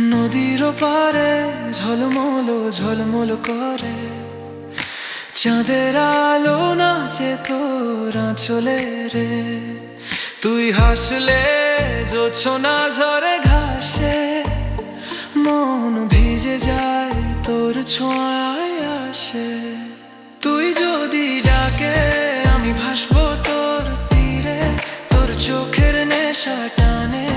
নদীর পারে ঝলমল ঝলমল করে। চাঁদের আলো নাচে তোর চলে রে। তুই হাসলে না ঝরে ঘাসে। মন ভিজে যায় তোর ছোঁয়ায় আসে। তুই যদি ডাকে, আমি ভাসবো তোর তীরে। তোর চোখের নেশা টানে